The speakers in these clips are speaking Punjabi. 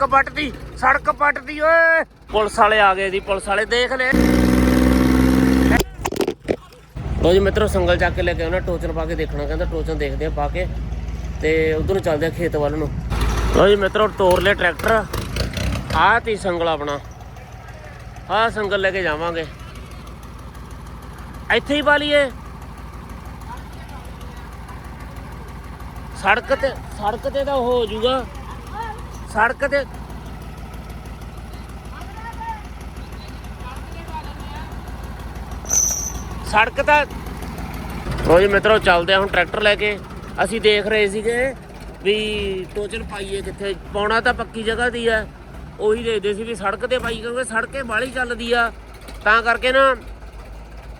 ਸੜਕ ਪੱਟਦੀ ਸੜਕ ਪੱਟਦੀ ਓਏ। ਪੁਲਿਸ ਵਾਲੇ ਆ ਗਏ ਦੀ ਪੁਲਿਸ ਵਾਲੇ ਦੇਖ ਲੈ। ਲੋ ਜੀ ਮਿੱਤਰੋ, ਸੰਗਲ ਚੱਕ ਕੇ ਲੈ ਕੇ ਆਉਣਾ, ਟੋਚਨ ਪਾ ਕੇ ਦੇਖਣਾ, ਕਹਿੰਦਾ ਟੋਚਨ ਦੇਖਦੇ ਆ ਪਾ ਕੇ, ਤੇ ਉਧਰ ਨੂੰ ਚੱਲਦੇ ਆ ਖੇਤ ਵੱਲ ਨੂੰ। ਲੋ ਜੀ ਮਿੱਤਰੋ ਟੋਰ ਲੈ ਟਰੈਕਟਰ। ਆਹ ਤੀ ਸੰਗਲ ਆਪਣਾ। ਆਹ ਸੰਗਲ ਲੈ ਕੇ ਜਾਵਾਂਗੇ। ਇੱਥੇ ਹੀ ਪਾ ਲਈਏ। ਸੜਕ ਤੇ ਸੜਕ ਤੇ ਤਾਂ ਹੋ ਜਾਊਗਾ। ਸੜਕ ਤੇ। ਸੜਕ ਤਾਂ ਰੋਜ਼ ਮਿੱਤਰੋ ਚੱਲਦੇ ਆ, ਹੁਣ ਟਰੈਕਟਰ ਲੈ ਕੇ। ਅਸੀਂ ਦੇਖ ਰਹੇ ਸੀਗੇ ਵੀ ਟੋਚਨ ਪਾਈਏ ਕਿੱਥੇ, ਪਾਉਣਾ ਤਾਂ ਪੱਕੀ ਜਗ੍ਹਾ ਦੀ ਆ। ਉਹੀ ਦੇਖਦੇ ਸੀ ਵੀ ਸੜਕ ਤੇ ਪਾਈ, ਕਿਉਂਕਿ ਸੜਕੇ ਬਾਹਲੀ ਚੱਲਦੀ ਆ। ਤਾਂ ਕਰਕੇ ਨਾ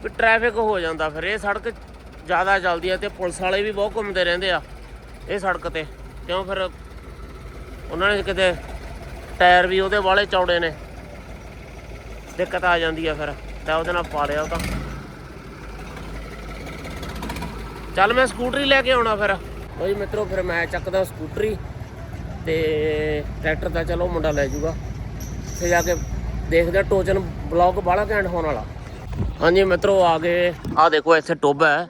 ਵੀ ਟ੍ਰੈਫਿਕ ਹੋ ਜਾਂਦਾ ਫਿਰ। ਇਹ ਸੜਕ ਜ਼ਿਆਦਾ ਚੱਲਦੀ ਆ ਤੇ ਪੁਲਿਸ ਵਾਲੇ ਵੀ ਬਹੁਤ ਘੁੰਮਦੇ ਰਹਿੰਦੇ ਆ, ਇਹ ਸੜਕ ਤੇ। ਕਿਉਂ ਫਿਰ ਉਹਨਾਂ ਨੇ ਕਿਤੇ ਟਾਇਰ ਵੀ ਉਹਦੇ ਵਾਲੇ ਚੌੜੇ ਨੇ। ਦਿੱਕਤ ਆ ਜਾਂਦੀ ਆ ਫਿਰ। ਤਾਂ ਉਹਦੇ ਨਾਲ ਪਾ ਲਿਆ ਉਹ ਤਾਂ। ਚੱਲ ਮੈਂ ਸਕੂਟਰੀ ਲੈ ਕੇ ਆਉਣਾ ਫਿਰ। ਬਈ ਮਿੱਤਰੋ, ਫਿਰ ਮੈਂ ਚੱਕਦਾ ਸਕੂਟਰੀ ਤੇ ਟਰੈਕਟਰ ਤਾਂ ਚਲੋ ਮੁੰਡਾ ਲੈ ਜਾਊਗਾ। ਤੇ ਜਾ ਕੇ ਦੇਖਦੇ ਆ, ਟੋਚਨ ਬਲੌਕ ਬਾਹਲਾ ਘੈਂਟ ਹੋਣ ਵਾਲਾ। ਹਾਂਜੀ ਮਿੱਤਰੋ, ਆ ਗਏ। ਆ ਦੇਖੋ, ਇੱਥੇ ਟੋਬਾ ਹੈ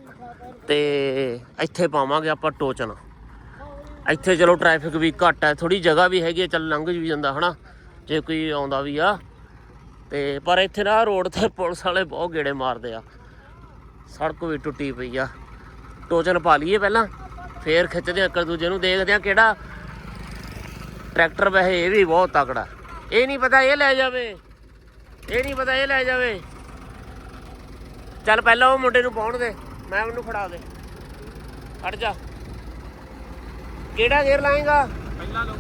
ਤੇ ਇੱਥੇ ਪਾਵਾਂਗੇ ਆਪਾਂ ਟੋਚਨ। ਇੱਥੇ ਚਲੋ ਟ੍ਰੈਫਿਕ ਵੀ ਘੱਟ ਹੈ ਥੋੜੀ ਜਗ੍ਹਾ ਵੀ ਹੈਗੀ ਹੈ, ਚੱਲ ਲੰਘ ਵੀ ਜਾਂਦਾ ਹਨਾ, ਜੇ ਕੋਈ ਆਉਂਦਾ ਵੀ ਆ। ਤੇ ਪਰ ਇੱਥੇ ਨਾ ਰੋਡ ਤੇ ਪੁਲਿਸ ਵਾਲੇ ਬਹੁਤ ਗੇੜੇ ਮਾਰਦੇ ਆ। ਸੜਕ ਵੀ ਟੁੱਟੀ ਪਈ ਆ। ਟੋਚਨ ਪਾ ਲਈਏ ਪਹਿਲਾਂ, ਫੇਰ ਖਿੱਚਦੇ ਆ ਇੱਕ ਦੂਜੇ ਨੂੰ, ਦੇਖਦੇ ਆ ਕਿਹੜਾ ਟਰੈਕਟਰ ਵੈਸੇ ਇਹ ਵੀ ਬਹੁਤ ਤਕੜਾ ਇਹ ਨਹੀਂ ਪਤਾ ਇਹ ਲੈ ਜਾਵੇ, ਇਹ ਨਹੀਂ ਪਤਾ ਇਹ ਲੈ ਜਾਵੇ। ਚੱਲ ਪਹਿਲਾਂ ਉਹ ਮੁੰਡੇ ਨੂੰ ਪਾਉਣ ਦੇ, ਮੈਂ ਉਹਨੂੰ ਫੜਾ ਦੇ। ਹਟ ਜਾ। ਕਿਹੜਾ ਗੇਅਰ ਲਾਏਗਾ? ਪਹਿਲਾ ਲੋ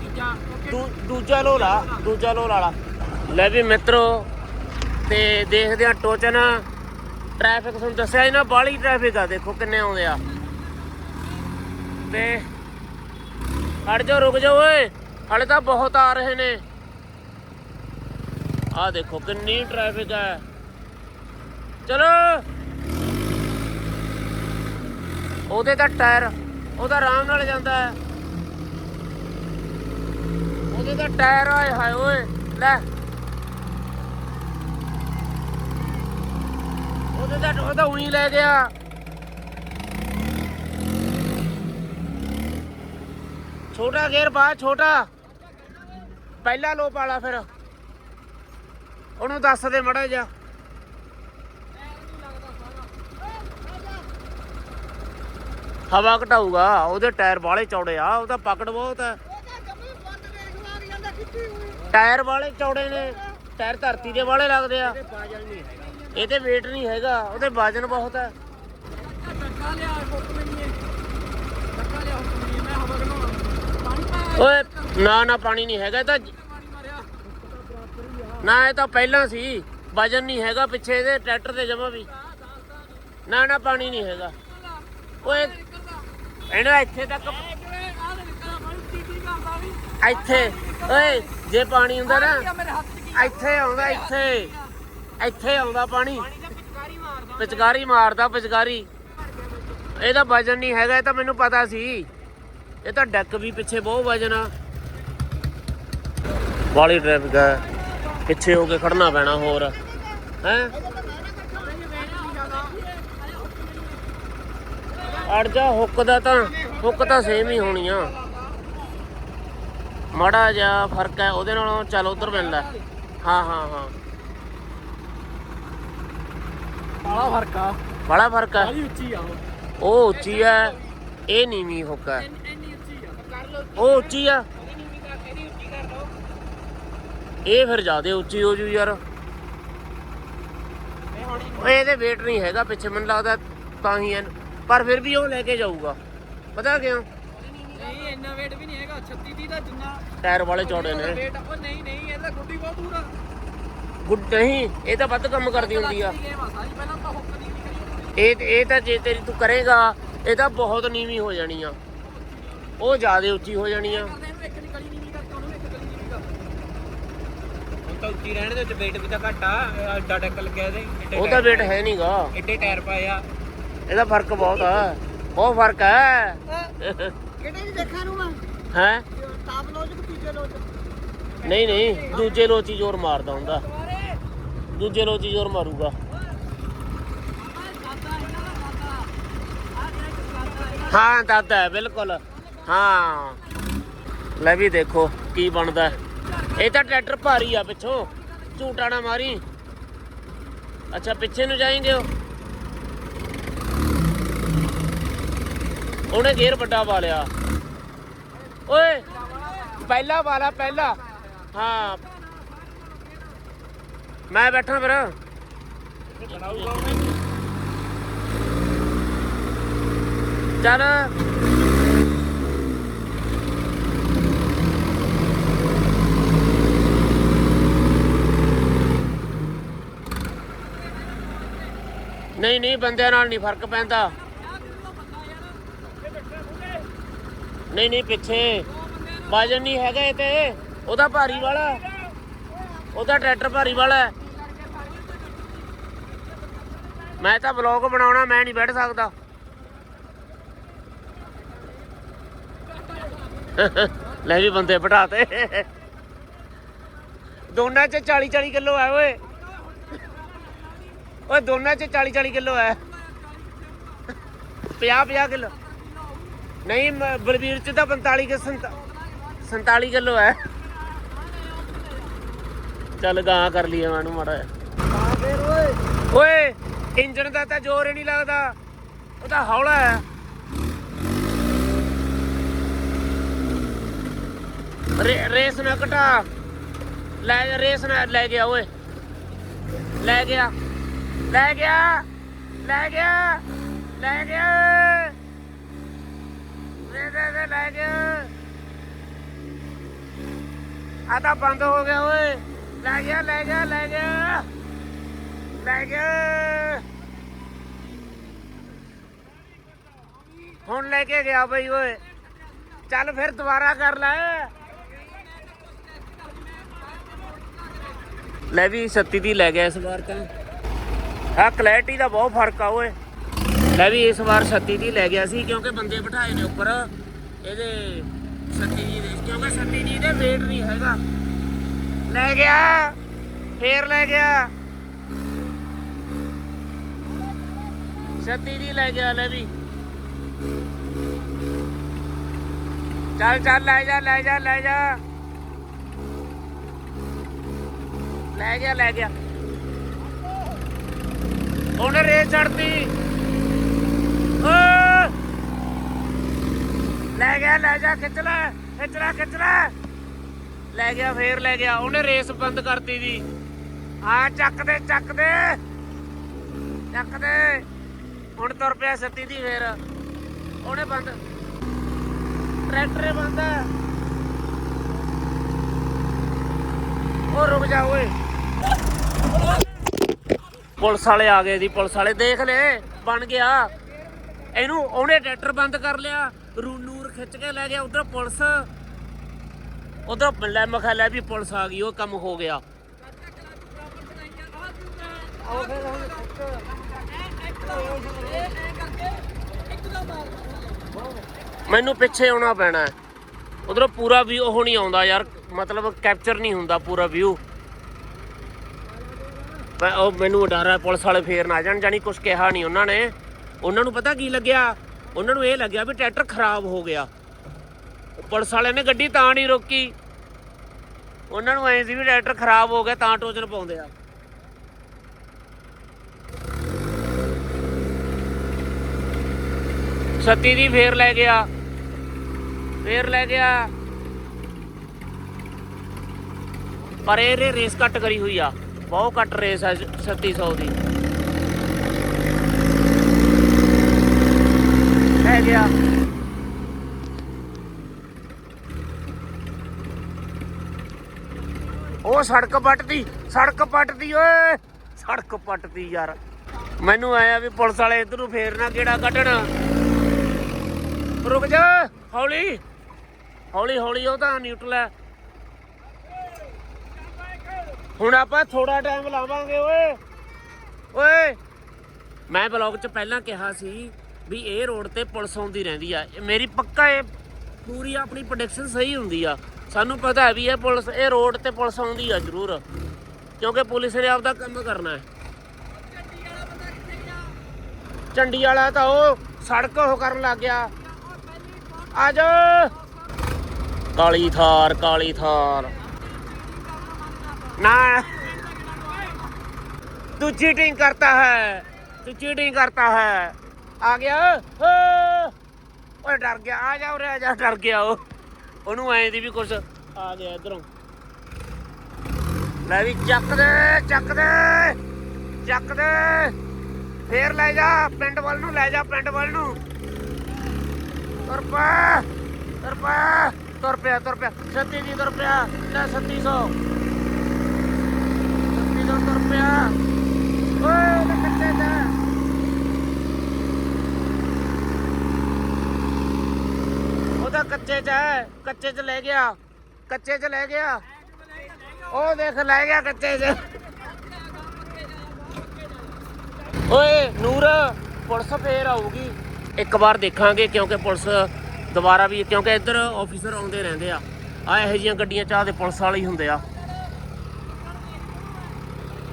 ਤੀਜਾ ਦੂ- ਦੂਜਾ ਲੋ ਲਾ ਦੂਜਾ ਲੋ ਵਾਲਾ ਲੈ। ਵੀ ਮਿੱਤਰੋ ਤੇ ਦੇਖਦੇ ਆ ਟੋਚਨ। ਟ੍ਰੈਫਿਕ ਤੁਹਾਨੂੰ ਦੱਸਿਆ ਇਹਨਾਂ ਬਾਹਲੀ ਟ੍ਰੈਫਿਕ ਆ ਦੇਖੋ ਕਿੰਨੇ ਆਉਂਦੇ ਆ। ਤੇ ਹਟ ਜਾਓ ਰੁਕ ਜਾਓ ਓਏ। ਹਲੇ ਤਾਂ ਬਹੁਤ ਆ ਰਹੇ ਨੇ। ਆ ਦੇਖੋ ਕਿੰਨੀ ਟ੍ਰੈਫਿਕ ਹੈ ਚਲੋ। ਉਹਦੇ ਤਾਂ ਟਾਇਰ ਉਹਦਾ ਆਰਾਮ ਨਾਲ ਜਾਂਦਾ ਹੈ। ਉਹਦੇ ਤਾਂ ਟਾਇਰ ਆਏ ਹਾਏ ਓਏ, ਲੈ। ਉਹਦੇ ਤਾਂ ਉਹਦਾ ਉਹੀ ਲੈ ਗਿਆ। ਛੋਟਾ ਗੇਅਰ ਬਾਅਦ ਛੋਟਾ। ਪਹਿਲਾ ਲੋ ਪਾਲਾ ਫਿਰ। ਉਹਨੂੰ ਦੱਸ ਦੇ ਮੜਾ ਜਾ ਹਵਾ ਘਟਾਊਗਾ ਉਹਦੇ ਟਾਇਰ ਬਾਹਲੇ ਚੌੜੇ ਆ ਉਹਦਾ ਪਕੜ ਬਹੁਤ ਹੈ ਟਾਇਰ ਵਾਲੇ ਚੌੜੇ ਨੇ ਟਾਇਰ ਧਰਤੀ ਦੇ ਵਾਲੇ ਲੱਗਦੇ ਆ। ਇਹਦੇ weight ਨਹੀਂ ਹੈਗਾ ਉਹਦੇ ਵਜਨ ਬਹੁਤ ਹੈ ਓਏ ਨਾ ਨਾ ਪਾਣੀ ਨਹੀਂ ਹੈਗਾ ਇਹ ਤਾਂ ਨਾ ਇਹ ਤਾਂ ਪਹਿਲਾਂ ਸੀ ਵਜਨ ਨਹੀਂ ਹੈਗਾ ਪਿੱਛੇ ਇਹਦੇ ਟਰੈਕਟਰ ਤੇ ਜਮਾ ਵੀ। ਨਾ ਨਾ ਪਾਣੀ ਨਹੀਂ ਹੈਗਾ। ਓਏ ਇਹਨੂੰ ਇੱਥੇ ਤੱਕ ਆ ਦੇ ਨਿਕਲਦਾ ਪਾਣੀ ਟੀਟੀ ਕਰਦਾ ਵੀ? ਇੱਥੇ ਓਏ ਜੇ ਪਾਣੀ ਹੁੰਦਾ ਨਾ ਆ ਮੇਰੇ ਹੱਥ 'ਚ ਕੀ ਇੱਥੇ ਆਉਂਦਾ ਇੱਥੇ। ਇੱਥੇ ਆਉਂਦਾ ਪਾਣੀ। ਪਾਣੀ ਦਾ ਪਿਚਕਾਰੀ ਮਾਰਦਾ। ਪਿਚਕਾਰੀ ਇਹਦਾ ਵਜਨ ਨਹੀਂ ਹੈਗਾ ਇਹ ਤਾਂ ਮੈਨੂੰ ਪਤਾ ਸੀ। ਇਹ ਤਾਂ ਡੈਕ ਵੀ ਪਿੱਛੇ ਬਹੁਤ ਵਜਨ ਆ। ਬਾਲੀ ਟ੍ਰੈਫਿਕ ਹੈ ਪਿੱਛੇ ਹੋ ਕੇ ਖੜਨਾ ਪੈਣਾ ਹੋਰ। ਹੈ? ਅੜ ਜਾ ਹੁੱਕ ਦਾ ਤਾਂ ਹੁੱਕ ਤਾਂ ਸੇਮ ਹੀ ਹੋਣੀ ਆ। ਮਾੜਾ ਜਿਹਾ ਫ਼ਰਕ ਹੈ ਉਹਦੇ ਨਾਲੋਂ ਚੱਲ ਉਧਰ ਮਿਲਦਾ ਹਾਂ ਹਾਂ ਹਾਂ। ਬੜਾ ਫ਼ਰਕ ਆ। ਬੜਾ ਫ਼ਰਕ ਉੱਚੀ ਆ ਉਹ। ਉੱਚੀ ਹੈ ਇਹ ਨੀਵੀਂ ਹੁੱਕ ਆ। ਉਹ ਉੱਚੀ ਆ। ਇਹ ਫਿਰ ਜ਼ਿਆਦਾ ਉੱਚੀ ਹੋ ਜੂ ਯਾਰ। ਇਹ ਹੁਣ ਓਏ ਇਹਦੇ weight ਨਹੀਂ ਹੈਗਾ ਪਿੱਛੇ ਮੈਨੂੰ ਲੱਗਦਾ ਤਾਂ ਹੀ ਹੈ ਪਰ ਫਿਰ ਵੀ ਉਹ ਲੈ ਕੇ ਜਾਊਗਾ। ਪਤਾ ਕਿਉਂ? ਨਹੀਂ ਇੰਨਾ weight ਵੀ ਨਹੀਂ ਹੈਗਾ 36 30 ਦਾ ਜਿੰਨਾ ਟਾਇਰ ਵਾਲੇ ਚੌੜੇ ਨੇ। weight ਉਹ ਨਹੀਂ ਨਹੀਂ ਇਹਦਾ ਗੁੱਡੀ ਬਹੁਤ ਦੂਰ ਆ। ਗੁੱਡ ਨਹੀਂ ਇਹ ਤਾਂ ਵੱਧ ਕੰਮ ਕਰਦੀ ਹੁੰਦੀ ਆ। ਇਹ ਇਹ ਤਾਂ ਜੇ ਤੇਰੀ ਤੂੰ ਕਰੇਗਾ ਇਹ ਤਾਂ ਬਹੁਤ ਨੀਵੀਂ ਹੋ ਜਾਣੀ ਆ। ਉਹ ਜ਼ਿਆਦਾ ਉੱਚੀ ਹੋ ਜਾਣੀ ਆ। ਤਾਂ ਉੱਚੀ ਰਹਿਣ ਦੇ ਵਿੱਚ weight ਵੀ ਤਾਂ ਘੱਟ ਆ ਐਡਾ ਡੈਕ ਲੱਗਿਆ ਇਹਦੇ ਉਹਦਾ weight ਹੈ ਨਹੀਂਗਾ ਐਡੇ ਟਾਇਰ ਪਾਏ ਆ। ਇਹਦਾ ਫ਼ਰਕ ਬਹੁਤ ਆ। ਬਹੁਤ ਫ਼ਰਕ ਹੈ ਕਿਹੜੇ ਦੀ ਦੇਖਾਂ ਨੂੰ ਮੈਂ? ਹੈ? ਟਾਪ ਲੋਜ ਕਿ ਤੀਜੇ ਲੋਜ ਨਹੀਂ ਨਹੀਂ ਦੂਜੇ ਲੋਚੀ ਜ਼ੋਰ ਮਾਰਦਾ ਹੁੰਦਾ। ਦੂਜੇ ਲੋਚੀ ਜ਼ੋਰ ਮਾਰੂਗਾ। ਹਾਂ ਦਾਦਾ ਹੈ ਬਿਲਕੁਲ। ਹਾਂ। ਲੈ ਵੀ ਦੇਖੋ ਕੀ ਬਣਦਾ। ਹੈ। ਇਹ ਤਾਂ ਟਰੈਕਟਰ ਭਾਰੀ ਆ ਪਿੱਛੋਂ। ਝੂਟਾ ਨਾ ਮਾਰੀ। ਅੱਛਾ ਪਿੱਛੇ ਨੂੰ ਜਾਏਂਗੇ ਉਹ? ਉਹਨੇ ਗੇਅਰ ਵੱਡਾ ਪਾ ਲਿਆ। ਓਏ। ਪਹਿਲਾ ਵਾਲਾ ਪਹਿਲਾ। ਹਾਂ। ਮੈਂ ਬੈਠਾ ਫਿਰ। ਚੱਲ। ਨਹੀਂ ਨਹੀਂ ਬੰਦਿਆਂ ਨਾਲ ਨਹੀਂ ਫ਼ਰਕ ਪੈਂਦਾ। ਨਹੀਂ ਨਹੀਂ, ਪਿੱਛੇ। ਵਜਨ ਨਹੀਂ ਹੈਗਾ ਇਹ ਤੇ। ਉਹਦਾ ਭਾਰੀ ਵਾਲਾ। ਉਹਦਾ ਟਰੈਕਟਰ ਭਾਰੀ ਵਾਲਾ ਮੈਂ ਤਾਂ ਬਲੌਗ ਬਣਾਉਣਾ, ਮੈਂ ਨਹੀਂ ਬੈਠ ਸਕਦਾ। ਲੈ ਵੀ ਬੰਦੇ ਬਿਠਾਤੇ ਦੋਨਾਂ 'ਚ 40 40 ਕਿਲੋ ਆ ਓਏ। ਓਏ, ਦੋਨਾਂ 'ਚ 40 40 ਕਿਲੋ ਹੈ। 50 50 ਕਿਲੋ। ਨਹੀਂ, ਮ- ਬਲਵੀਰ 'ਚ ਤਾਂ 45 ਕਿ 47 ਕਿਲੋ ਹੈ। ਚੱਲ ਗਾਂ ਕਰ ਲਈਏ ਮੈਨੂੰ ਮਾੜਾ ਜਿਹਾ। ਓਏ ਇੰਜਨ ਦਾ ਤਾਂ ਜ਼ੋਰ ਹੀ ਨਹੀਂ ਲੱਗਦਾ। ਉਹ ਤਾਂ ਹੌਲਾ ਹੈ। ਰੇ- ਰੇਸ ਨਾ ਘਟਾ। ਲੈ, ਰੇਸ ਨਾ ਲੈ ਗਿਆ, ਓਏ। ਲੈ ਗਿਆ। ਲੈ ਗਿਆ। ਲੈ ਗਿਆ। ਲੈ ਗਿਆ। ਦੇ ਦੇ ਲੈ ਗਿਆ ਆ ਤਾਂ ਬੰਦ ਹੋ ਗਿਆ ਓਏ। ਲੈ ਗਿਆ ਲੈ ਗਿਆ ਲੈ ਗਿਆ। ਲੈ ਗਿਆ। ਹੁਣ ਲੈ ਕੇ ਗਿਆ ਬਈ ਓਏ। ਚੱਲ ਫਿਰ ਦੁਬਾਰਾ ਕਰ ਲੈ। ਲੈ ਵੀ 36 ਦੀ ਲੈ ਗਿਆ ਇਸ ਵਾਰ ਤਾਂ। ਆ ਕਲੈਰਿਟੀ ਦਾ ਬਹੁਤ ਫ਼ਰਕ ਆ ਓਏ। ਲੈ ਵੀ ਇਸ ਵਾਰ 36 ਦੀ ਲੈ ਗਿਆ ਸੀ ਕਿਉਂਕਿ ਬੰਦੇ ਬਿਠਾਏ ਨੇ ਉੱਪਰ। ਇਹਦੇ 36 ਦੇ, ਕਿਉਂਕਿ 36 ਜੀ ਦੇ weight ਨਹੀਂ ਹੈਗਾ। ਲੈ ਗਿਆ, ਫੇਰ ਲੈ ਗਿਆ। 36 ਦੀ ਲੈ ਗਿਆ, ਲੈ ਵੀ। ਚੱਲ ਚੱਲ, ਲੈ ਜਾ ਲੈ ਜਾ ਲੈ ਜਾ। ਲੈ ਗਿਆ ਲੈ ਗਿਆ। ਉਹਨੇ ਰੇਸ ਛੱਡਤੀ ਓ ਲੈ ਗਿਆ, ਲੈ ਜਾ, ਖਿੱਚ ਲੈ ਖਿੱਚ ਲੈ ਖਿੱਚ ਲੈ। ਲੈ ਗਿਆ ਫੇਰ, ਲੈ ਗਿਆ, ਉਹਨੇ ਰੇਸ ਬੰਦ ਕਰਤੀ ਦੀ। ਆ, ਚੱਕ ਦੇ ਚੱਕ ਦੇ। ਚੱਕ ਦੇ। ਹੁਣ ਤੁਰ ਪਿਆ ਸੱਤੀ ਦੀ ਫੇਰ। ਉਹਨੇ ਬੰਦ। ਟਰੈਕਟਰ ਬੰਦ ਉਹ ਰੁਕ ਜਾ ਓਏ। ਪੁਲਿਸ ਵਾਲੇ ਆ ਗਏ ਜੀ, ਪੁਲਿਸ ਵਾਲੇ। ਦੇਖ ਲੈ, ਬਣ ਗਿਆ। ਇਹਨੂੰ ਉਹਨੇ ਟਰੈਕਟਰ ਬੰਦ ਕਰ ਲਿਆ। ਰੂਨੂ ਖਿੱਚ ਕੇ ਲੈ ਗਿਆ, ਉਧਰ ਪੁਲਿਸ। ਉਧਰ ਲੈ ਮਖਾ ਲੈ ਵੀ ਪੁਲਿਸ ਆ ਗਈ, ਉਹ ਕੰਮ ਹੋ ਗਿਆ। ਮੈਨੂੰ ਪਿੱਛੇ ਆਉਣਾ ਪੈਣਾ ਉਧਰੋਂ ਪੂਰਾ ਵੀ ਉਹ ਨਹੀਂ ਆਉਂਦਾ ਯਾਰ, ਮਤਲਬ ਕੈਪਚਰ ਨਹੀਂ ਹੁੰਦਾ ਪੂਰਾ ਵਿਊ ਮੈਂ ਉਹ ਮੈਨੂੰ ਡਰ ਹੈ, ਪੁਲਿਸ ਵਾਲੇ ਫੇਰ ਨਾ ਆ ਜਾਣ ਜਾਨੀ ਕੁਝ ਕਿਹਾ ਨਹੀਂ ਉਹਨਾਂ ਨੇ। ਉਹਨਾਂ ਨੂੰ ਪਤਾ ਕੀ ਲੱਗਿਆ? ਉਹਨਾਂ ਨੂੰ ਇਹ ਲੱਗਿਆ ਵੀ ਟਰੈਕਟਰ ਖਰਾਬ ਹੋ ਗਿਆ। ਪੁਲਿਸ ਵਾਲਿਆਂ ਨੇ ਗੱਡੀ ਤਾਂ ਨਹੀਂ ਰੋਕੀ। ਉਹਨਾਂ ਨੂੰ ਐਂ ਸੀ ਵੀ ਟਰੈਕਟਰ ਖਰਾਬ ਹੋ ਗਿਆ, ਤਾਂ ਟੋਚਨ ਪਾਉਂਦੇ ਆ। ਸੱਤੀ ਦੀ ਫੇਰ ਲੈ ਗਿਆ। ਫੇਰ ਲੈ ਗਿਆ। ਪਰ ਇਹ ਰੇਸ ਕੱਟ ਕਰੀ ਹੋਈ ਆ। ਬਹੁਤ ਘੱਟ ਰੇਸ ਆ 3700 ਦੀ। ਹੈ ਗਿਆ। ਉਹ ਸੜਕ ਪੱਟਦੀ ਸੜਕ ਪੱਟਦੀ ਓਏ। ਸੜਕ ਪੱਟਦੀ ਯਾਰ। ਮੈਨੂੰ ਆਇਆ ਵੀ ਪੁਲਿਸ ਵਾਲੇ ਇਧਰ ਨੂੰ ਫੇਰ ਨਾ ਕਿਹੜਾ ਕੱਢਣ। ਰੁਕ ਜਾ। ਹੌਲੀ। ਹੌਲੀ ਹੌਲੀ ਉਹ ਤਾਂ ਨਿਊਟਰਲ ਹੈ ਹੁਣ ਆਪਾਂ ਥੋੜਾ ਟਾਈਮ ਲਾਵਾਂਗੇ ਓਏ। ਓਏ, ਮੈਂ ਬਲੌਗ 'ਚ ਪਹਿਲਾਂ ਕਿਹਾ ਸੀ ਵੀ ਇਹ ਰੋਡ ਤੇ ਪੁਲਿਸ ਆਉਂਦੀ ਰਹਿੰਦੀ ਆ। ਮੇਰੀ ਪੱਕਾ ਇਹ ਪੂਰੀ ਆਪਣੀ ਪ੍ਰੈਡਿਕਸ਼ਨ ਸਹੀ ਹੁੰਦੀ ਆ। ਸਾਨੂੰ ਪਤਾ ਹੈ ਵੀ ਇਹ ਪੁਲਿਸ, ਇਹ ਰੋਡ ਤੇ ਪੁਲਿਸ ਆਉਂਦੀ ਆ ਜ਼ਰੂਰ। ਕਿਉਂਕਿ ਪੁਲਿਸ ਨੇ ਆਪਦਾ ਕੰਮ ਕਰਨਾ ਹੈ। ਚੰਡੀ ਵਾਲਾ ਤਾਂ ਉਹ ਸੜਕ ਉਹ ਕਰਨ ਲੱਗ ਗਿਆ। ਆ ਜਾ। ਕਾਲੀ ਥਾਰ ਕਾਲੀ ਥਾਰ। ਨਾ। ਤੂੰ ਚੀਟਿੰਗ ਕਰਤਾ ਹੈ। ਤੂੰ ਚੀਟਿੰਗ ਕਰਤਾ ਹੈ। ਆ ਗਿਆ। ਓਏ ਡਰ ਗਿਆ। ਆ ਜਾ ਉਰੇ, ਆ ਜਾ। ਡਰ ਗਿਆ ਉਹ। ਉਹਨੂੰ ਐਂ ਦੀ ਵੀ ਕੁਛ। ਆ ਗਿਆ ਇਧਰੋਂ। ਲੈ ਵੀ ਚੱਕ ਦੇ ਚੱਕ ਦੇ। ਚੱਕ ਦੇ। ਫੇਰ ਲੈ ਜਾ ਪਿੰਡ ਵੱਲ ਨੂੰ, ਲੈ ਜਾ ਪਿੰਡ ਵੱਲ ਨੂੰ। ਤੁਰ ਪਾ ਤੁਰ ਪਾ। ਤੁਰ ਪਿਆ ਤੁਰ ਪਿਆ। 36 ਦੀ ਤੁਰ ਪਿਆ। ਲੈ 3600 ਕੱਚੇ ਚ ਹੈ, ਕੱਚੇ ਚ ਲੈ ਗਿਆ, ਕੱਚੇ ਚ ਲੈ ਗਿਆ। ਉਹ ਦੇਖ, ਲੈ ਗਿਆ ਕੱਚੇ ਚ। ਓਏ, ਨੂਰ, ਪੁਲਿਸ ਫੇਰ ਆਊਗੀ। ਇੱਕ ਵਾਰ ਦੇਖਾਂਗੇ, ਕਿਉਂਕਿ ਪੁਲਿਸ ਦੁਬਾਰਾ ਵੀ, ਕਿਉਂਕਿ ਇੱਧਰ ਆਫੀਸਰ ਆਉਂਦੇ ਰਹਿੰਦੇ ਆ। ਆ ਇਹੋ ਜਿਹੀਆਂ ਗੱਡੀਆਂ ਚਾਹ ਦੇ ਪੁਲਿਸ ਵਾਲੇ ਹੀ ਹੁੰਦੇ ਆ।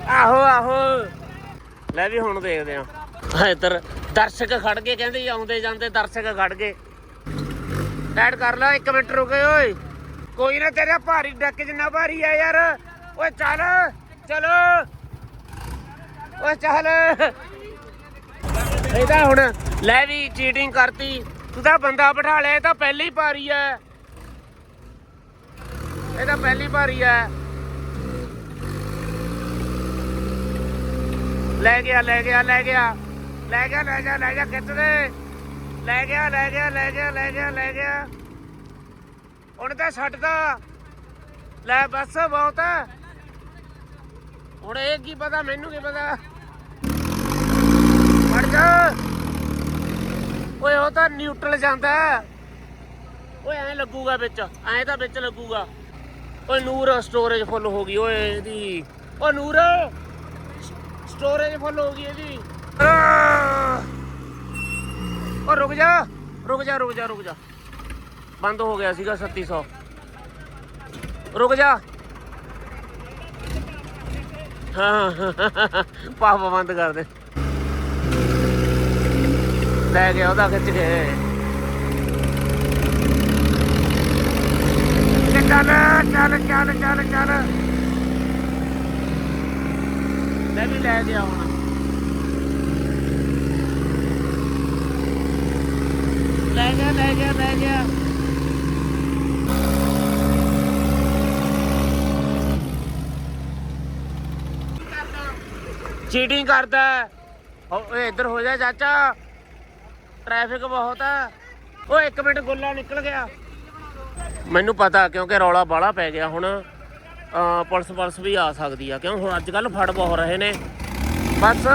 ਆਹੋ ਆਹੋ। ਲੈ ਵੀ ਹੁਣ ਦੇਖਦੇ ਆ। ਇੱਧਰ ਦਰਸ਼ਕ ਖੜ ਗਏ, ਕਹਿੰਦੇ ਆਉਂਦੇ ਜਾਂਦੇ ਦਰਸ਼ਕ ਖੜ ਗਏ। ਟਾਈਟ ਕਰ ਲੈ, ਇੱਕ ਮਿੰਟ ਰੁਕੇ ਓਏ। ਕੋਈ ਨਾ ਤੇਰਾ ਭਾਰੀ ਡੱਕ ਜਿੰਨਾ ਭਾਰੀ ਆ ਯਾਰ। ਓਏ ਚੱਲ, ਚਲੋ। ਓਏ ਚੱਲ। ਇਹਦਾ ਹੁਣ ਲੈ ਵੀ ਚੀਟਿੰਗ ਕਰਤੀ। ਤੂੰ ਤਾਂ ਬੰਦਾ ਬਿਠਾ ਲਿਆ, ਇਹ ਤਾਂ ਪਹਿਲੀ ਭਾਰੀ ਐ ਇਹ ਤਾਂ ਪਹਿਲੀ ਭਾਰੀ ਐ ਲੈ ਗਿਆ ਲੈ ਗਿਆ ਲੈ ਗਿਆ। ਲੈ ਗਿਆ ਲੈ ਗਿਆ ਲੈ ਗਿਆ ਕਿੱਥੇ ਲੈ ਗਿਆ ਲੈ ਗਿਆ ਲੈ ਗਿਆ ਲੈ ਗਿਆ ਲੈ ਗਿਆ। ਹੁਣ ਤਾਂ ਛੱਡਦਾ ਲੈ ਬਸ ਬਹੁਤ। ਹੈ ਹੁਣ ਇਹ ਕੀ ਪਤਾ, ਮੈਨੂੰ ਕੀ ਪਤਾ। ਫੜ ਜਾ। ਓਏ, ਉਹ ਤਾਂ ਨਿਊਟਰਲ ਜਾਂਦਾ। ਓਏ, ਐਂ ਲੱਗੂਗਾ ਵਿੱਚ, ਐਂ ਤਾਂ ਵਿੱਚ ਲੱਗੂਗਾ। ਓਏ, ਨੂਰ ਸਟੋਰੇਜ ਫੁੱਲ ਹੋ ਗਈ। ਓਏ, ਇਹਦੀ। ਓ ਨੂਰ। ਸਟੋਰੇਜ ਫੁੱਲ ਹੋ ਗਈ ਇਹਦੀ। ਆਹ! ਓ, ਰੁਕ ਜਾ ਰੁਕ ਜਾ ਰੁਕ ਜਾ ਰੁਕ ਜਾ। ਬੰਦ ਹੋ ਗਿਆ ਸੀਗਾ 3700 ਰੁਕ ਜਾ। ਹਾਂ ਪਾਪ ਬੰਦ ਕਰ ਦੇ। ਲੈ ਗਿਆ ਉਹਦਾ ਖਿੱਚ ਕੇ। ਚੱਲ ਚੱਲ ਚੱਲ ਚੱਲ ਚੱਲ। ਲੈ ਵੀ ਲੈ ਗਿਆ ਹੁਣ। ਲੈ ਗਿਆ ਲੈ ਗਿਆ ਲੈ ਗਿਆ। ਚੀਟਿੰਗ ਕਰਦਾ ਓਏ, ਇੱਧਰ ਹੋ ਜਾ ਚਾਚਾ। ਟ੍ਰੈਫਿਕ ਬਹੁਤ ਹੈ। ਓਏ, ਇੱਕ ਮਿੰਟ, ਗੁੱਲਾ ਨਿਕਲ ਗਿਆ। ਮੈਨੂੰ ਪਤਾ, ਕਿਉਂਕਿ ਰੌਲਾ ਬਾਲਾ ਪੈ ਗਿਆ ਹੁਣ। ਪੁਲਿਸ ਪੁਲਿਸ ਵੀ ਆ ਸਕਦੀ ਆ, ਕਿਉਂ? ਹੁਣ ਅੱਜ ਕੱਲ ਫੜ ਬਹੁਤ ਰਹੇ ਨੇ। ਬਸ।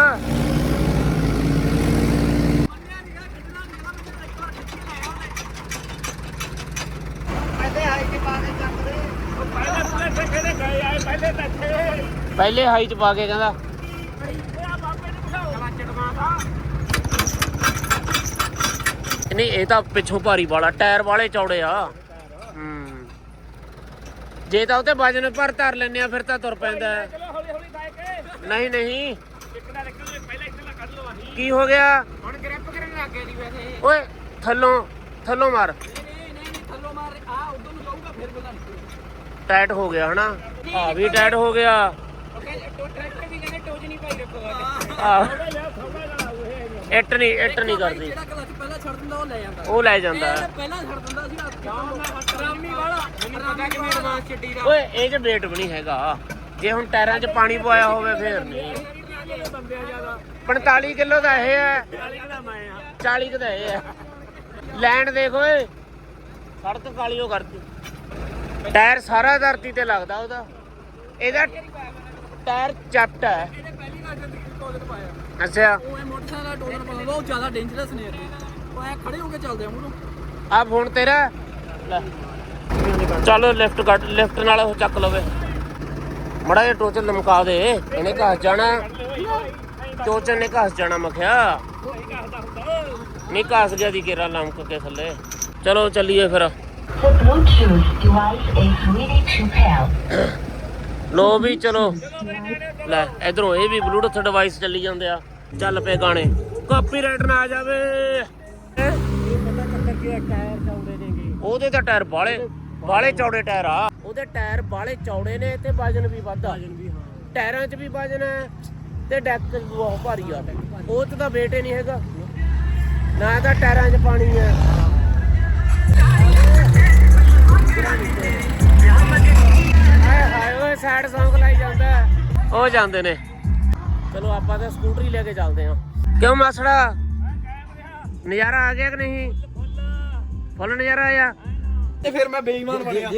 ਪਹਿਲੇ ਹਾਈ ਚ ਪਾ ਕੇ ਕਹਿੰਦਾ ਨਹੀਂ ਇਹ ਤਾਂ ਪਿੱਛੋਂ ਭਾਰੀ ਵਾਲਾ ਟਾਇਰ ਵਾਲੇ ਚੌੜੇ ਆ। ਹੂੰ। ਜੇ ਤਾਂ ਉਤੇ ਵਜਨ ਪਰ ਧਰ ਲੈਨੇ ਆ ਫਿਰ ਤਾਂ ਤੁਰ ਪੈਂਦਾ ਹੈ। ਹੌਲੀ ਹੌਲੀ ਗਾਇ ਕੇ ਨਹੀਂ ਨਹੀਂ। ਇੱਕ ਦਾ ਨਿਕਲ ਜੇ ਪਹਿਲਾਂ ਇੱਥੇ ਕੱਢ ਲਓ ਆਹੀ ਕੀ ਹੋ ਗਿਆ? ਹੁਣ ਗ੍ਰਿਪ ਕਰਨ ਲੱਗ ਗਿਆ ਜੀ ਵੈਸੇ। ਓਏ ਥੱਲੋਂ ਥੱਲੋਂ ਮਾਰ। ਨਹੀਂ ਨਹੀਂ ਨਹੀਂ ਥੱਲੋਂ ਮਾਰ। ਆ ਉਧਰ ਨੂੰ ਜਾਊਗਾ ਫਿਰ ਬੋਲਾਂ ਟਾਈਟ ਹੋ ਗਿਆ ਹਨਾ? ਆ ਵੀ ਟਾਈਟ ਹੋ ਗਿਆ। ਉਹ ਕਹਿੰਦੇ ਟੋ ਟਰੈਕਟਰ ਵੀ ਕਹਿੰਦੇ ਟੋਜ ਨਹੀਂ ਪਾਈ ਰੱਖੋ। ਆ। ਯਾਰ ਥੋੜਾ ਇੱਟ ਨਹੀਂ ਇੱਟ ਨਹੀਂ ਕਰਦੀ। ਜਿਹੜਾ ਕਲਚ ਪਹਿਲਾਂ ਛੱਡ ਦਿੰਦਾ ਉਹ ਲੈ ਜਾਂਦਾ। ਉਹ ਲੈ ਜਾਂਦਾ। ਹੈ। ਪਹਿਲਾਂ ਛੱਡ ਦਿੰਦਾ ਸੀ ਆਰਾਮੀ ਵਾਲਾ ਮੈਨੂੰ ਪਤਾ ਕਿ ਮੈਂ ਐਡਵਾਂਸ ਛੱਡੀ ਦਾ। ਓਏ ਇਹ ਚ weight ਵੀ ਨਹੀਂ ਹੈਗਾ। ਜੇ ਹੁਣ ਟਾਇਰਾਂ 'ਚ ਪਾਣੀ ਪਵਾਇਆ ਹੋਵੇ ਫੇਰ ਨਹੀਂ। ਬੰਦੇ ਆ ਜ਼ਿਆਦਾ 45 ਕਿਲੋ ਦਾ ਇਹ ਹੈ। 40 ਦਾ ਮੈਂ ਆ 40 ਕੁ ਦਾ ਇਹ ਹੈ। ਲੈਂਡ ਦੇਖ ਓਏ। ਸੜਕ ਕਾਲੀ ਉਹ ਕਰਦੀ ਟਾਇਰ ਸਾਰਾ ਧਰਤੀ ਤੇ ਲੱਗਦਾ ਉਹਦਾ। ਇਹਦਾ ਟਾਇਰ ਚੱਪਟ ਹੈ। ਇਹਨੇ ਪਹਿਲੀ ਵਾਰ ਜ਼ਿੰਦਗੀ ਚ ਪਾਇਆ। ਅੱਛਾ। ਉਹ ਇਹ ਮੋਟਰਸਾਈਕਲ ਦਾ ਟੋਜਨ ਪਾਉਂਦਾ ਬਹੁਤ ਜ਼ਿਆਦਾ ਡੇਂਜਰਸ ਨੇ ਇਹ। ਉਹ ਐ ਖੜੇ ਹੋ ਕੇ ਚੱਲਦੇ ਆ ਮੂਹਰੋਂ ਆ ਫੋਨ ਤੇਰਾ। ਲੈ। ਚੱਲ ਲਿਫਟ ਕੱਢ ਲਿਫਟ ਨਾਲ ਉਹ ਚੱਕ ਲਵੇ। ਮੜਾ ਜਿਹਾ ਟੋਚਨ ਲਮਕਾ ਦੇ ਇਹਨੇ ਘਸ ਜਾਣਾ। ਟੋਚਨ ਨੇ ਘਸ ਜਾਣਾ ਮਖਿਆ ਨਹੀਂ ਘਸ ਗਿਆ ਦੀ ਕੇਰਾ ਲਮਕ ਕੇ ਥੱਲੇ। ਚਲੋ ਚੱਲੀਏ ਫਿਰ। The Bluetooth device is ready to pair. ਲੋ ਵੀ ਚਲੋ। ਲੈ ਇਧਰੋਂ ਇਹ ਵੀ ਬਲੂਟੁੱਥ ਡਿਵਾਈਸ ਚੱਲੀ ਜਾਂਦੇ ਆ। ਚੱਲ ਪਏ ਗਾਣੇ। ਕਾਪੀਰਾਈਟ ਨਾ ਆ ਜਾਵੇ। ਉਹਦੇ ਤਾਂ ਟਾਇਰ ਬਾਲੇ ਬਾਲੇ ਚੌੜੇ ਟਾਇਰ ਆ। ਉਹਦੇ ਟਾਇਰ ਬਾਲੇ ਚੌੜੇ ਨੇ ਤੇ ਵਜਨ ਵੀ ਵੱਧ। ਆ ਟਾਇਰਾਂ 'ਚ ਵੀ ਵਜਨ ਹੈ ਤੇ ਡੈਕ ਬਹੁਤ ਭਾਰੀ ਆ। ਉਹ 'ਚ ਤਾਂ weight ਹੀ ਨਹੀਂ ਹੈਗਾ। ਨਾ ਤਾਂ ਟਾਇਰਾਂ 'ਚ ਪਾਣੀ ਹੈ। ਹਾਏ ਹਾਏ ਓਏ ਸੈਡ Song ਲਾਈ ਜਾਂਦਾ ਹੈ। ਉਹ ਜਾਂਦੇ ਨੇ। ਚਲੋ ਆਪਾਂ ਤਾਂ ਸਕੂਟਰੀ ਲੈ ਕੇ ਚੱਲਦੇ ਹਾਂ। ਕਿਉਂ ਮਾਸੜਾ? ਨਜ਼ਾਰਾ ਆ ਗਿਆ ਕਿ ਨਹੀਂ? ਫੁੱਲ ਨਜ਼ਾਰਾ ਆਇਆ ਤੇ ਫਿਰ ਮੈਂ ਬੇਈਮਾਨ ਬਣਿਆ।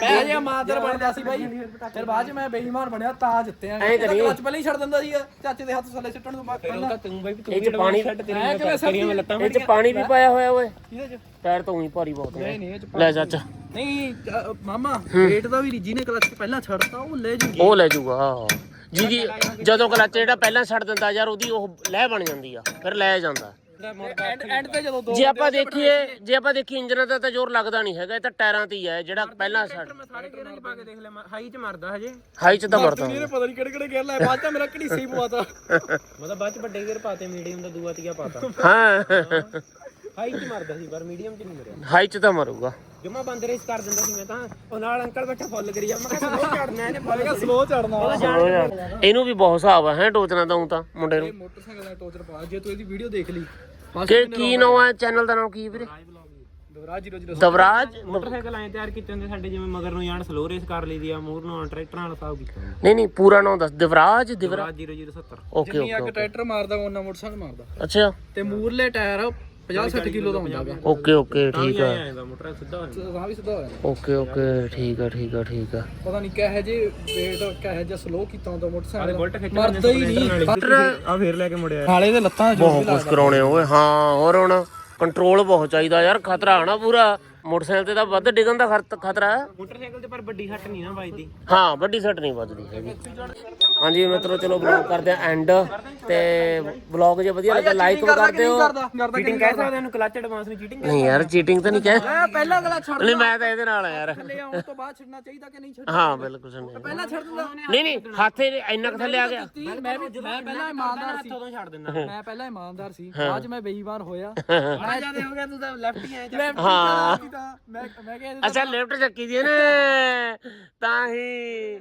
ਮੈਂ ਜੇ ਮਾਦਰ ਬਣਦਾ ਸੀ ਬਾਈ। ਫਿਰ ਬਾਅਦ ਚ ਮੈਂ ਬੇਈਮਾਨ ਬਣਿਆ ਤਾਂ ਜਿੱਤੇ ਆ ਐਂ ਕਰੀ। ਕਲਚ ਪਹਿਲਾਂ ਹੀ ਛੱਡ ਦਿੰਦਾ ਸੀਗਾ ਚਾਚੇ ਦੇ ਹੱਥ ਥੱਲੇ ਸਿੱਟਣ ਤੋਂ ਬਾਅਦ। ਪਹਿਲਾਂ ਤੂੰ ਬਾਈ ਇਹ ਚ ਪਾਣੀ ਮੈਂ ਲੱਤਾਂ ਇਹ ਚ ਪਾਣੀ ਵੀ ਪਾਇਆ ਹੋਇਆ ਓਏ। ਇਹਦੇ ਚ? ਟਾਇਰ ਤਾਂ ਉਹੀ ਭਾਰੀ ਬਹੁਤ ਨਹੀਂ ਹੈ ਨਹੀਂ ਇਹ ਚ ਲੈ ਚਾਚਾ। ਨਹੀਂ ਅ, ਮਾਮਾ ਰੇਟ ਦਾ ਵੀ ਜਿਹਨੇ ਕਲਚ ਪਹਿਲਾਂ ਛੱਡਤਾ ਉਹ ਲੈ ਜੂਗੀ। ਉਹ ਲੈ ਜਾਊਗਾ ਜਿਹਦੀ ਜਦੋਂ ਕਲੱਚ ਜਿਹੜਾ ਪਹਿਲਾਂ ਛੱਡ ਦਿੰਦਾ ਯਾਰ ਉਹਦੀ ਉਹ ਲੈ ਬਣ ਜਾਂਦੀ ਆ ਫਿਰ ਲੈ ਜਾਂਦਾ। ਐਂਡ ਐਂਡ ਤੇ ਜਦੋਂ ਦੋ ਜੇ ਆਪਾਂ ਦੇਖੀਏ ਜੇ ਆਪਾਂ ਦੇਖੀ ਇੰਜਨ ਦਾ ਤਾਂ ਜ਼ੋਰ ਲੱਗਦਾ ਨਹੀਂ ਹੈਗਾ ਇਹ ਤਾਂ ਟਾਇਰਾਂ ਤੇ ਹੀ ਹੈ ਜਿਹੜਾ ਪਹਿਲਾਂ ਛੱਡ ਮੈਂ ਸਾਰੇ ਗੇਅਰਾਂ 'ਚ ਪਾ ਕੇ ਦੇਖ ਲਿਆ ਹਾਈ 'ਚ ਮਰਦਾ ਹਜੇ। ਹਾਈ ਚ ਤਾਂ ਮਰਦਾ ਇਹਨੇ ਪਤਾ ਨਹੀਂ ਕਿਹੜੇ ਕਿਹੜੇ ਗੇਅਰ ਲਾਏ ਬਾਅਦ ਚ ਮੇਰਾ ਘੜੀਸੀ ਪਵਾਤਾ। ਮਤਲਬ ਬਾਅਦ 'ਚ ਵੱਡੇ ਗੇਅਰ ਪਾਤੇ ਮੀਡੀਅਮ ਦਾ ਦੂਆ ਤੀਆ ਪਾਤਾ। ਹਾਂ। ਹਾਈ 'ਚ ਮਰਦਾ ਸੀ ਪਰ ਮੀਡੀਅਮ 'ਚ ਨਹੀਂ ਮਰਿਆ। ਹਾਈ ਚ ਤਾਂ ਮਰੂਗਾ। ਜਮਾ ਬੰਦ ਰੇਸ ਕਰ ਦਿੰਦਾ ਸੀ ਮੈਂ ਤਾਂ। ਉਹ ਨਾਲ ਅੰਕਲ ਬੈਠਾ ਫੁੱਲ ਕਰੀ ਜਾ ਮੈਂ ਕਿਹਾ ਸਲੋ ਚੜਨਾ ਇਹਨੇ ਫੁੱਲ ਮੈਂ ਸਲੋ ਚੜਨਾ ਇਹਨੂੰ ਵੀ ਬਹੁਤ ਹਿਸਾਬ ਹੈ ਟੋਚਣਾ ਤਾਂ ਤਾਂ ਮੁੰਡੇ ਨੂੰ। ਮੋਟਰਸਾਈਕਲ ਦਾ ਟੋਚਰ ਪਾ ਜੇ ਤੂੰ ਇਹਦੀ ਵੀਡੀਓ ਦੇਖ ਲਈ। ਕਿ ਕੀ ਨਾਮ ਹੈ ਚੈਨਲ ਦਾ ਨਾਮ ਕੀ ਵੀਰੇ? ਦਵਰਾਜ 00 ਦਵਰਾਜ? ਮੋਟਰਸਾਈਕਲ ਐਂ ਤਿਆਰ ਕੀਤੇ ਹੁੰਦੇ ਸਾਡੇ ਜਿਵੇਂ ਮਗਰ ਨੂੰ ਜਾਣ ਸਲੋ ਰੇਸ ਕਰ ਲਈਦੀ ਆ ਮੂਰ ਨੂੰ ਟਰੈਕਟਰਾਂ ਨਾਲ ਸਾਬ ਕੀਤਾ ਨਹੀਂ ਨਹੀਂ ਪੂਰਾ ਨਾਮ ਦੱਸ ਦਿਵਰਾਜ ਦਿਵਰਾ ਰਾਜ 0070 ਓਕੇ ਜਿੰਨੀ ਓਕੇ। ਅੱਗ ਟਰੈਕਟਰ ਮਾਰਦਾ ਉਹਨਾਂ ਮੋਟਰਸਾਈਕਲ ਮਾਰਦਾ। ਅੱਛਾ। ਤੇ ਮੂਰਲੇ ਟਾਇਰ 50 60 ਕਿਲੋ ਦਾ ਹੁੰਦਾ ਗਾ ਓਕੇ ਓਕੇ ਠੀਕ ਆ। ਆਏਗਾ ਮੋਟਰ ਸਿੱਧਾ ਹੋ ਜਾਂਦਾ ਰਾਹ ਵੀ ਸਿੱਧਾ ਹੋ ਜਾਂਦਾ ਓਕੇ ਓਕੇ ਠੀਕ ਆ ਠੀਕ ਆ ਠੀਕ ਆ। ਪਤਾ ਨਹੀਂ ਕਿਹੋ ਜੇ ਵੇਟ ਕਿਹੋ ਜਿਹਾ ਸਲੋ ਕੀਤਾ ਹੁੰਦਾ ਮੋਟਰਸਾਈਕਲ। ਬੁਲਟ ਖਿੱਚ ਮਰਦਾ ਹੀ ਨਹੀਂ। ਆ ਫੇਰ ਲੈ ਕੇ ਮੁੜਿਆ। ਹਾਲੇ ਦੇ ਲੱਤਾਂ ਬਹੁਤ ਕੁਝ ਕਰਾਉਣੇ ਓਏ। ਹਾਂ ਹੋਰ ਹੁਣ ਕੰਟਰੋਲ ਬਹੁਤ ਚਾਹੀਦਾ ਯਾਰ ਖਤਰਾ ਆਣਾ ਪੂਰਾ। ਮੋਟਰਸਾਈਕਲ ਤੇ ਤਾਂ ਵੱਧ ਡਿੱਗਣ ਦਾ ਖਤ- ਖਤਰਾ। ਹੈ ਮੋਟਰਸਾਈਕਲ ਤੇ ਪਰ ਵੱਡੀ ਸੱਟ ਨਹੀਂ ਨਾ ਵੱਜਦੀ। ਹਾਂ ਵੱਡੀ ਸੱਟ ਨਹੀਂ ਵੱਜਦੀ ਹੈਗੀ। ਹਾਂਜੀ ਮਿੱਤਰੋ ਚਲੋ ਬਲੌਗ ਕਰਦੇ ਆ ਐਂਡ ਤੇ ਬਲੌਗ ਜੇ ਵਧੀਆ ਲੱਗਾ ਲਾਈਕ ਕਰ ਦਿਓ ਕਰਦਾ ਕਰਦਾ? ਚੀਟਿੰਗ ਕਹਿ ਸਕਦੇ ਇਹਨੂੰ ਕਲਚ ਐਡਵਾਂਸ ਨੂੰ ਚੀਟਿੰਗ ਨਹੀਂ ਯਾਰ ਚੀਟਿੰਗ ਤਾਂ ਨਹੀਂ ਕਹਿ ਮੈਂ ਪਹਿਲਾਂ ਗਲਾ ਛੱਡ ਨਹੀਂ ਮੈਂ ਤਾਂ ਇਹਦੇ ਨਾਲ ਆ ਯਾਰ। ਥੱਲੇ ਆਉਣ ਤੋਂ ਬਾਅਦ ਛੱਡਣਾ ਚਾਹੀਦਾ ਕਿ ਨਹੀਂ ਛੱਡ ਹਾਂ ਬਿਲਕੁਲ ਪਹਿਲਾਂ ਛੱਡ ਦਿੰਦਾ। ਨਹੀਂ ਨਹੀਂ ਹੱਥ ਇਹ ਇੰਨਾ ਕੁ ਥੱਲੇ ਆ ਗਿਆ। ਮੈਂ ਵੀ ਮੈਂ ਪਹਿਲਾਂ ਇਮਾਨਦਾਰ ਸੀ। ਉਦੋਂ ਛੱਡ ਦਿੰਦਾ ਮੈਂ ਪਹਿਲਾਂ ਇਮਾਨਦਾਰ ਸੀ। ਚ ਮੈਂ ਬੇਈਮਾਨ ਹੋਇਆ। ਬੜਾ ਜ਼ਿਆਦਾ ਹੋ ਗਿਆ ਤੂੰ ਤਾਂ ਲੈਫਟ ਹੀ ਆਇਆ ਲੈਫਟ ਹਾਂ। ਤਾਂ ਮੈਂ ਮੈਂ ਕਿਹਾ ਇਹਦੇ ਅੱਛਾ ਲੈਫਟ ਚੱਕੀ ਦੀ ਨੇ ਤਾਂ ਹੀ।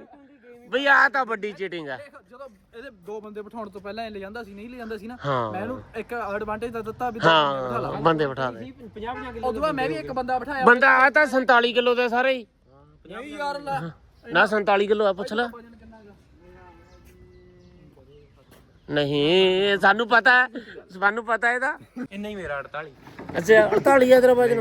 ਬਈ ਆ ਤਾਂ ਵੱਡੀ ਚੀਟਿੰਗ ਆ। ਜਦੋਂ ਇਹਦੇ ਦੋ ਬੰਦੇ ਬਿਠਾਉਣ ਤੋਂ ਪਹਿਲਾਂ ਇਹ ਲੈ ਜਾਂਦਾ ਸੀ ਨਹੀਂ ਲੈ ਜਾਂਦਾ ਸੀ ਨਾ ਹਾਂ। ਮੈਂ ਇਹਨੂੰ ਇੱਕ ਐਡਵਾਂਟੇਜ ਤਾਂ ਦਿੱਤਾ ਵੀ ਦੋ ਬੰਦੇ ਬਿਠਾ ਲਾ। ਹਾਂ ਬੰਦੇ ਬਿਠਾ ਦੇ। 50 50 ਕਿਲੋ ਉਦੋਂ ਬਾਅਦ ਮੈਂ ਵੀ ਇੱਕ ਬੰਦਾ ਬਿਠਾਇਆ। ਬੰਦਾ ਆ ਤਾਂ 47 ਕਿਲੋ ਦਾ ਸਾਰੇ ਹੀ। ਨਹੀਂ ਯਾਰ ਲੈ। ਨਾ 47 ਕਿਲੋ ਆ ਪੁੱਛ ਲੈ। ਨਹੀਂ ਇਹ ਸਾਨੂੰ ਪਤਾ ਹੈ। ਸਾਨੂੰ ਪਤਾ ਇਹਦਾ। ਇੰਨਾ ਹੀ ਮੇਰਾ 48 ਅੱਛਾ 48 ਆ ਤੇਰਾ ਵਜਨ